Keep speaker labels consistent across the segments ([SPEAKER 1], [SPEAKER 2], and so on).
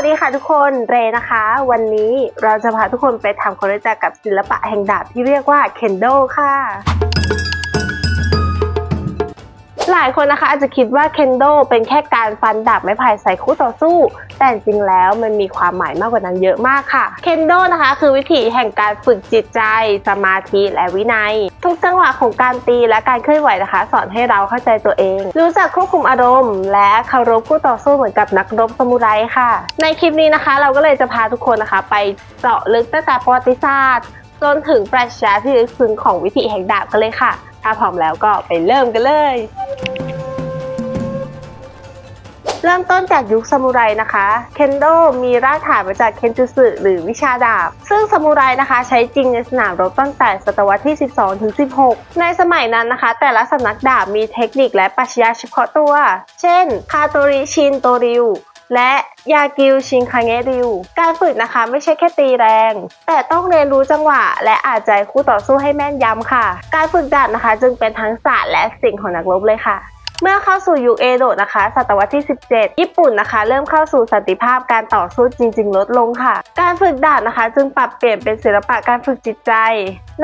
[SPEAKER 1] วัสดีค่ะทุกคนเรนะคะ วันนี้เราจะพาทุกคนไปทำความรู้จักกับศิลปะแห่งดาบที่เรียกว่าเคนโดค่ะ หลายคนนะคะอาจจะคิดว่าเคนโดเป็นแค่การฟันดาบไม้ไผ่ใส่คู่ต่อสู้ แต่จริงแล้วมันมีความหมายมากกว่านั้นเยอะมากค่ะเคนโดนะคะคือวิธีแห่งการฝึกจิตใจ สมาธิและวินัย ทุกจังหวะของการตีและการเคลื่อนไหวนะคะ สอนให้เราเข้าใจตัวเอง รู้จักควบคุมอารมณ์ และเคารพคู่ต่อสู้เหมือนกับนักรบซามูไรค่ะ ในคลิปนี้นะคะ เราก็เลยจะพาทุกคนนะคะ ไปเจาะลึกตั้งแต่ประวัติศาสตร์จนถึงปรัชญาที่ลึกซึ้งของวิธีแห่งดาบกันเลยค่ะ ถ้าพร้อมแล้วก็ไปเริ่มกันเลย เริ่มต้นจากยุคซามูไรนะคะ เคนโดมีรากฐานมาจากเคนจูสึหรือวิชาดาบ ซึ่งซามูไรนะคะใช้จริงในสนามรบตั้งแต่ศตวรรษที่ 12 ถึง 16 ในสมัยนั้นนะคะ แต่ละสำนักดาบมีเทคนิคและปรัชญาเฉพาะตัว เช่น คาโตริชินโตริว และยากิวชิงคาเงริว การฝึกนะคะไม่ใช่แค่ตีแรง แต่ต้องเรียนรู้จังหวะ และอาจใจคู่ต่อสู้ให้แม่นยำค่ะ การฝึกดัดนะคะ จึงเป็นทั้งศาสตร์และสิ่งของนักรบเลยค่ะ เมื่อเข้าสู่ยุคเอโดะนะคะ ศตวรรษที่ 17 ญี่ปุ่นนะคะ เริ่มเข้าสู่สันติภาพการต่อสู้จริง ๆ ลดลงค่ะ การฝึกดาบนะคะ จึงปรับเปลี่ยนเป็นศิลปะการฝึกจิตใจ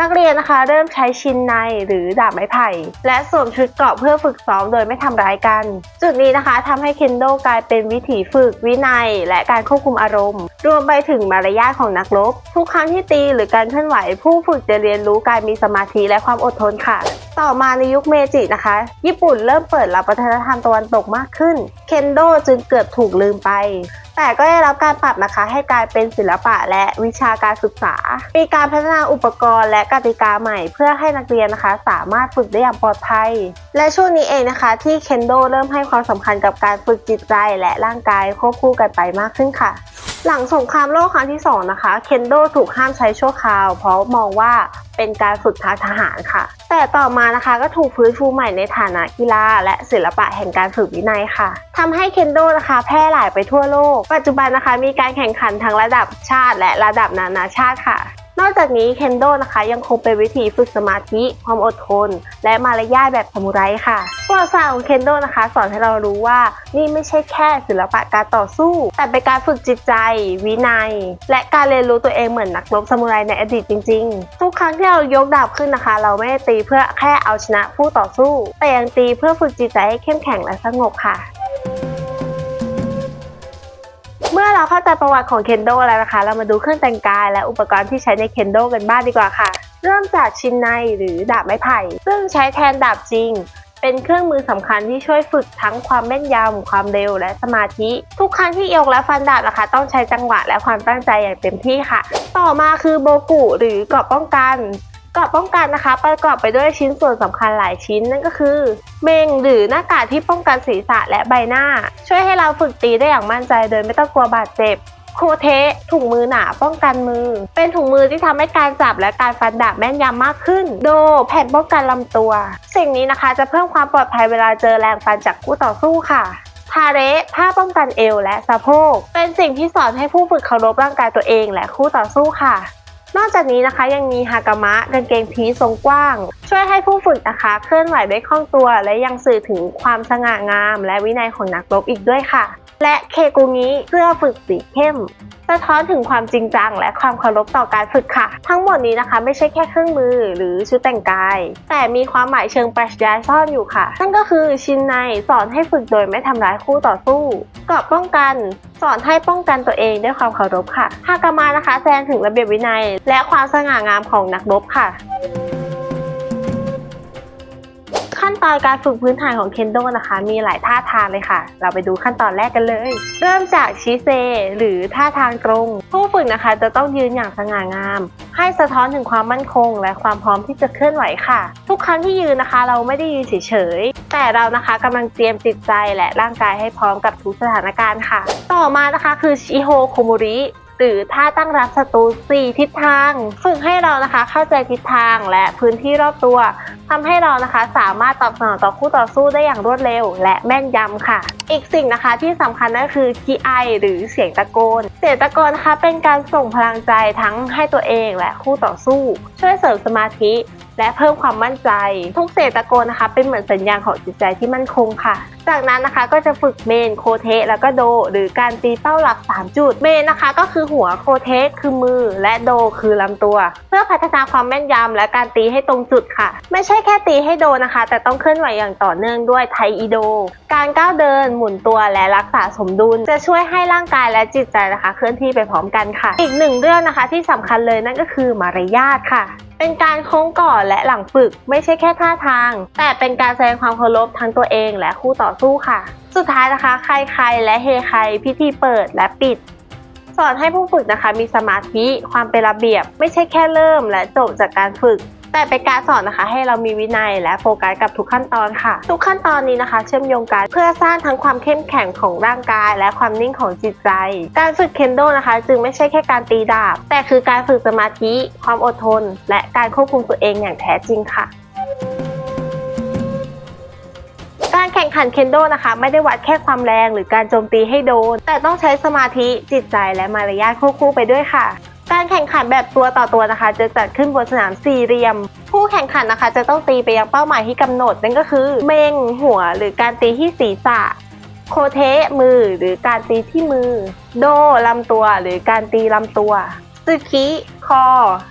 [SPEAKER 1] นักเรียนนะคะเริ่มใช้ชินไนหรือดาบไม้ไผ่ และสวมชุดเกราะเพื่อฝึกซ้อมโดยไม่ทำร้ายกัน จุดนี้นะคะทำให้เคนโดกลายเป็นวิถีฝึกวินัย และการควบคุมอารมณ์ รวมไปถึงมารยาทของนักรบทุกครั้งที่ตีหรือการเคลื่อนไหวผู้ฝึกจะเรียนรู้การมีสมาธิและความอดทนค่ะ ต่อมาในยุคเมจินะคะ ญี่ปุ่นเริ่มเปิดรับวัฒนธรรมตะวันตกมากขึ้น เคนโดจึงเกือบถูกลืมไป แต่ก็ได้รับการปรับนะคะให้กลายเป็นศิลปะและวิชาการศึกษา มีการพัฒนาอุปกรณ์และกติกาใหม่เพื่อให้นักเรียนนะคะ สามารถฝึกได้อย่างปลอดภัย และช่วงนี้เองนะคะ ที่เคนโดเริ่มให้ความสำคัญกับการฝึกจิตใจและร่างกายควบคู่กันไปมากขึ้นค่ะ หลังสงครามโลกครั้งที่ 2 นะคะ เคนโดถูกห้ามใช้ชั่วคราว เพราะมองว่าเป็นการฝึกทางทหารค่ะ แต่ต่อมานะคะก็ถูกฟื้นฟูใหม่ในฐานะกีฬาและศิลปะแห่งการฝึกวินัยค่ะทำให้เคนโดนะคะแพร่หลายไปทั่วโลก ปัจจุบันนะคะมีการแข่งขันทั้งระดับชาติและระดับนานาชาติค่ะ นอกจากนี้เคนโดนะคะยังคงเป็นวิธีฝึกสมาธิ ความอดทน และมารยาทแบบซามูไรค่ะประวัติศาสตร์ของเคนโดนะคะ สอนให้เรารู้ว่านี่ไม่ใช่แค่ศิลปะการต่อสู้ แต่เป็นการฝึกจิตใจ วินัย และการเรียนรู้ตัวเองเหมือนนักรบซามูไรในอดีตจริง ๆ ทุกครั้งที่เรายกดาบขึ้นนะคะ เราไม่ได้ตีเพื่อแค่เอาชนะผู้ต่อสู้ แต่ยังตีเพื่อฝึกจิตใจให้เข้มแข็งและสงบค่ะ เมื่อเราเข้าใจประวัติของเคนโดแล้วนะคะ เรามาดูเครื่องแต่งกายและอุปกรณ์ที่ใช้ในเคนโดกันบ้างดีกว่าค่ะ เริ่มจากชินไนหรือดาบไม้ไผ่ ซึ่งใช้แทนดาบจริง เป็นเครื่องมือสำคัญที่ช่วยฝึกทั้งความแม่นยำความเร็วและสมาธิ ทุกครั้งที่ยกและฟันดาบนะคะ ต้องใช้จังหวะและความตั้งใจอย่างเต็มที่ค่ะ ต่อมาคือโบกุหรือเกราะป้องกัน กราะป้องกันนะคะ ประกอบไปด้วยชิ้นส่วนสำคัญหลายชิ้นนั่นก็คือ เมงหรือหน้ากากที่ป้องกันศีรษะและใบหน้า ช่วยให้เราฝึกตีได้อย่างมั่นใจโดยไม่ต้องกลัวบาดเจ็บโคเทถุงมือหนาป้องกันมือ เป็นถุงมือที่ทำให้การจับและการฟันดาบแม่นยำมากขึ้น โดแผ่นป้องกันลำตัว สิ่งนี้นะคะจะเพิ่มความปลอดภัยเวลาเจอแรงฟันจากคู่ต่อสู้ค่ะทาเรผ้าป้องกันเอวและสะโพก เป็นสิ่งที่สอนให้ผู้ฝึกเคารพร่างกายตัวเองและคู่ต่อสู้ค่ะ นอกจากนี้นะคะยังมีฮากามะกางเกงพีทรงกว้าง ช่วยให้ผู้ฝึกนะคะเคลื่อนไหวได้คล่องตัว และยังสื่อถึงความสง่างาม และวินัยของนักรบอีกด้วยค่ะ และเคกุงิเสื้อฝึกสีเข้มสะท้อนถึงความจริงจัง และความเคารพต่อการฝึกค่ะ ทั้งหมดนี้นะคะ ไม่ใช่แค่เครื่องมือหรือชุดแต่งกาย แต่มีความหมายเชิงปรัชญาซ่อนอยู่ค่ะ นั่นก็คือชินไนสอนให้ฝึกโดยไม่ทำร้ายคู่ต่อสู้เกราะป้องกัน สอนให้ป้องกันตัวเองด้วยความเคารพค่ะฮากามานะคะแสดงถึงระเบียบวินัย และความสง่างามของนักรบค่ะ ขั้นตอนการฝึกพื้นฐานของเคนโดนะคะ มีหลายท่าทางเลยค่ะ เราไปดูขั้นตอนแรกกันเลย เริ่มจากชิเซ หรือท่าทางตรง ผู้ฝึกนะคะจะต้องยืนอย่างสง่างาม ให้สะท้อนถึงความมั่นคง และความพร้อมที่จะเคลื่อนไหวค่ะ ทุกครั้งที่ยืนนะคะ เราไม่ได้ยืนเฉยๆแต่เรานะคะกำลังเตรียมจิตใจและร่างกายให้พร้อมกับทุกสถานการณ์ค่ะ ต่อมานะคะคือชิโฮโคมุริหรือท่าตั้งรับศัตรู4ทิศทาง ฝึกให้เรานะคะเข้าใจทิศทางและพื้นที่รอบตัว ทำให้เรานะคะสามารถตอบสนองต่อคู่ต่อสู้ได้อย่างรวดเร็ว และแม่นยำค่ะ อีกสิ่งนะคะที่สำคัญนั่นคือคีไอหรือเสียงตะโกน เสียงตะโกนนะคะเป็นการส่งพลังใจทั้งให้ตัวเองและคู่ต่อสู้ ช่วยเสริมสมาธิและเพิ่มความมั่นใจ ทุกเสียงตะโกนนะคะ เป็นเหมือนสัญญาณของจิตใจที่มั่นคงค่ะ จากนั้นนะคะก็จะฝึกเมนโคเทสแล้วก็โด หรือการตีเป้าหลัก 3 จุด เมนนะคะก็คือหัวโคเทสคือมือ และโดคือลำตัว เพื่อพัฒนาความแม่นยำและการตีให้ตรงจุดค่ะ ไม่ใช่แค่ตีให้โดนะคะ แต่ต้องเคลื่อนไหวอย่างต่อเนื่องด้วยไทอีโด การก้าวเดินหมุนตัวและรักษาสมดุล จะช่วยให้ร่างกายและจิตใจนะคะ เคลื่อนที่ไปพร้อมกันค่ะ อีกหนึ่งเรื่องนะคะที่สำคัญเลยนั่นก็คือมารยาทค่ะ เป็นการโค้งก่อนและหลังฝึก ไม่ใช่แค่ท่าทาง แต่เป็นการแสดงความเคารพทั้งตัวเองและคู่ต่อสู้ค่ะ สุดท้ายนะคะ ใครใครและเฮใครพิธีเปิดและปิด สอนให้ผู้ฝึกนะคะมีสมาธิความเป็นระเบียบ ไม่ใช่แค่เริ่มและจบจากการฝึก แต่เป็นการสอนนะคะ ให้เรามีวินัยและโฟกัสกับทุกขั้นตอนค่ะ ทุกขั้นตอนนี้นะคะ เชื่อมโยงกันเพื่อสร้างทั้งความเข้มแข็งของร่างกาย และความนิ่งของจิตใจ การฝึกเคนโดนะคะ จึงไม่ใช่แค่การตีดาบ แต่คือการฝึกสมาธิ ความอดทน และการควบคุมตัวเองอย่างแท้จริงค่ะการแข่งขันเคนโดนะคะ ไม่ได้วัดแค่ความแรงหรือการโจมตีให้โดน แต่ต้องใช้สมาธิจิตใจและมารยาทควบคู่ไปด้วยค่ะ การแข่งขันแบบตัวต่อตัวนะคะ จะจัดขึ้นบนสนามสี่เหลี่ยม ผู้แข่งขันนะคะ จะต้องตีไปยังเป้าหมายที่กำหนด นั่นก็คือเมงหัวหรือการตีที่ศีรษะ โคเทมือหรือการตีที่มือ โดลำตัวหรือการตีลำตัวซึคิคอ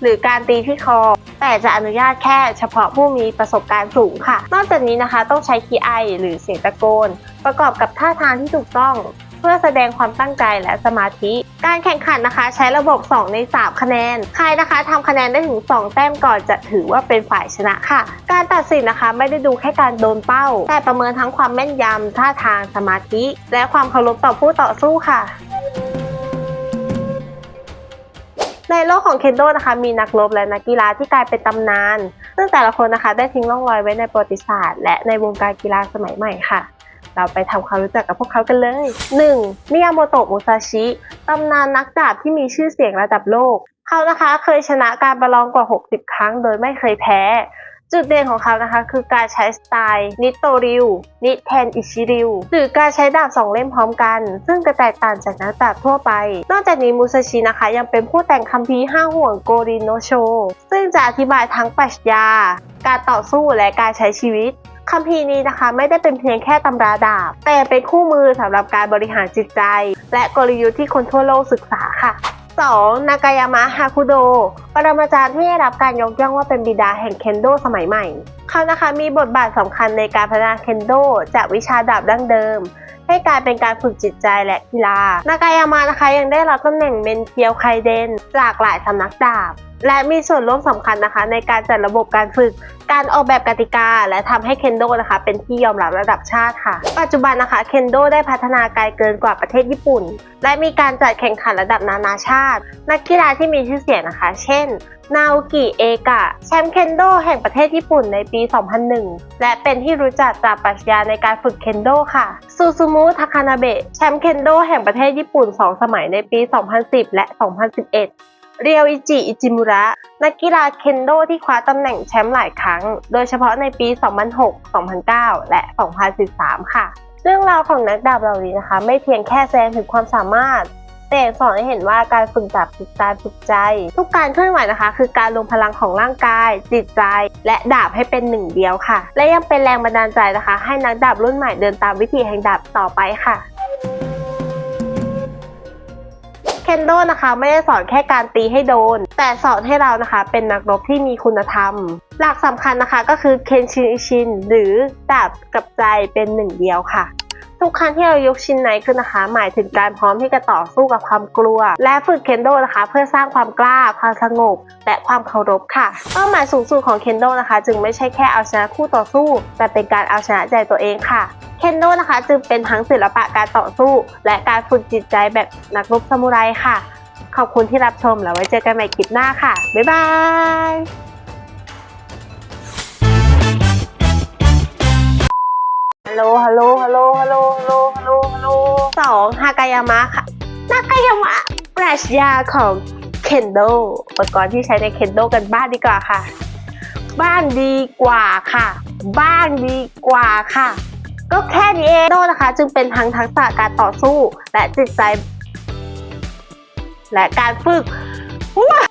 [SPEAKER 1] หรือการตีที่คอ แต่จะอนุญาตแค่เฉพาะผู้มีประสบการณ์สูงค่ะ นอกจากนี้นะคะต้องใช้คีไอหรือเสียงตะโกน ประกอบกับท่าทางที่ถูกต้อง เพื่อแสดงความตั้งใจและสมาธิ การแข่งขันนะคะ ใช้ระบบ 2 ใน 3 คะแนน ใครนะคะทำคะแนนได้ถึง 2 แต้มก่อนจะถือว่าเป็นฝ่ายชนะค่ะ การตัดสินนะคะไม่ได้ดูแค่การโดนเป้า แต่ประเมินทั้งความแม่นยำท่าทางสมาธิ และความเคารพต่อผู้ต่อสู้ค่ะในโลกของเคนโดนะคะมีนักรบและนักกีฬาที่กลายเป็นตำนาน ซึ่งแต่ละคนนะคะได้ทิ้งร่องรอยไว้ในประวัติศาสตร์ และในวงการกีฬาสมัยใหม่ค่ะ เราไปทำความรู้จักกับพวกเขากันเลย 1. มิยาโมโตะมุซาชิตำนานนักดาบที่มีชื่อเสียงระดับโลก เขานะคะเคยชนะการประลองกว่า 60 ครั้งโดยไม่เคยแพ้ จุดเด่นของเขานะคะ คือการใช้สไตล์นิโตริวนิเทนอิชิริวหรือการใช้ดาบสองเล่มพร้อมกัน ซึ่งจะแตกต่างจากนักดาบทั่วไป นอกจากนี้มูซาชินะคะ ยังเป็นผู้แต่งคัมภีร์ห้าห่วงโกริโนโช ซึ่งจะอธิบายทั้งปรัชญา การต่อสู้และการใช้ชีวิต คัมภีร์นี้นะคะไม่ได้เป็นเพียงแค่ตำราดาบ แต่เป็นคู่มือสำหรับการบริหารจิตใจ และกลยุทธ์ที่คนทั่วโลกศึกษาค่ะ 2. นากายามะฮาคุโด ปรมาจารย์ที่ได้รับการยกย่องว่าเป็นบิดาแห่งเคนโดสมัยใหม่ เขานะคะมีบทบาทสำคัญในการพัฒนาเคนโดจากวิชาดาบดั้งเดิม ให้กลายเป็นการฝึกจิตใจและกีฬา นากายามะนะคะยังได้รับตำแหน่งเมนเคียวไคเดน จากหลายสำนักดาบ และมีส่วนร่วมสำคัญนะคะ ในการจัดระบบการฝึก การออกแบบกติกา และทำให้เคนโดนะคะ เป็นที่ยอมรับระดับชาติค่ะ ปัจจุบันนะคะเคนโดได้พัฒนาไกลเกินกว่าประเทศญี่ปุ่น และมีการจัดแข่งขันระดับนานาชาติ นักกีฬาที่มีชื่อเสียงนะคะ เช่นนาโอกิเอกะแชมป์เคนโดแห่งประเทศญี่ปุ่นในปี 2001 และเป็นที่รู้จักจากปรัชญาในการฝึกเคนโดค่ะซูซูมุทาคานาเบะแชมป์เคนโดแห่งประเทศญี่ปุ่น 2 สมัยในปี 2010 และ 2011 เรียวอิจิ อิจิมุระ นักกีฬาเคนโดที่คว้าตำแหน่งแชมป์หลายครั้ง โดยเฉพาะในปี 2006 2009 และ 2013 ค่ะ เรื่องราวของนักดาบเหล่านี้นะคะ ไม่เพียงแค่แสดงถึงความสามารถ แต่สอนให้เห็นว่าการฝึกดาบคือการฝึกใจ ทุกการเคลื่อนไหวนะคะ คือการรวมพลังของร่างกาย จิตใจ และดาบให้เป็นหนึ่งเดียวค่ะ และยังเป็นแรงบันดาลใจนะคะ ให้นักดาบรุ่นใหม่เดินตามวิธีแห่งดาบต่อไปค่ะ เคนโดนะคะไม่ได้สอนแค่การตีให้โดน แต่สอนให้เรานะคะเป็นนักรบที่มีคุณธรรม หลักสำคัญนะคะก็คือเคนชินอิชิน หรือดาบกับใจเป็นหนึ่งเดียวค่ะ ทุกครั้งที่เรายกชิ้นไหนขึ้นนะคะ หมายถึงการพร้อมที่จะต่อสู้กับความกลัว และฝึกเคนโดนะคะ เพื่อสร้างความกล้า ความสงบ และความเคารพค่ะ เป้าหมายสูงสุดของเคนโดนะคะ จึงไม่ใช่แค่เอาชนะคู่ต่อสู้ แต่เป็นการเอาชนะใจตัวเองค่ะเคนโดนะคะ จึงเป็นทั้งศิลปะการต่อสู้ และการฝึกจิตใจแบบนักรบซามูไรค่ะ ขอบคุณที่รับชมแล้วไว้เจอกันใหม่คลิปหน้าค่ะ บ๊ายบายฮัลโหลฮัลโหลฮัลโหลฮัลโหล ฮากายามะค่ะนากายามะปรัชญาของเคนโดอุปกรณ์ที่ใช้ในเคนโดกันบ้านดีกว่าค่ะ บ้านดีกว่าค่ะ บ้านดีกว่าค่ะ ก็แค่นี้เองโดนะคะ จึงเป็นทั้งทักษะการต่อสู้และจิตใจ และการฝึกว้า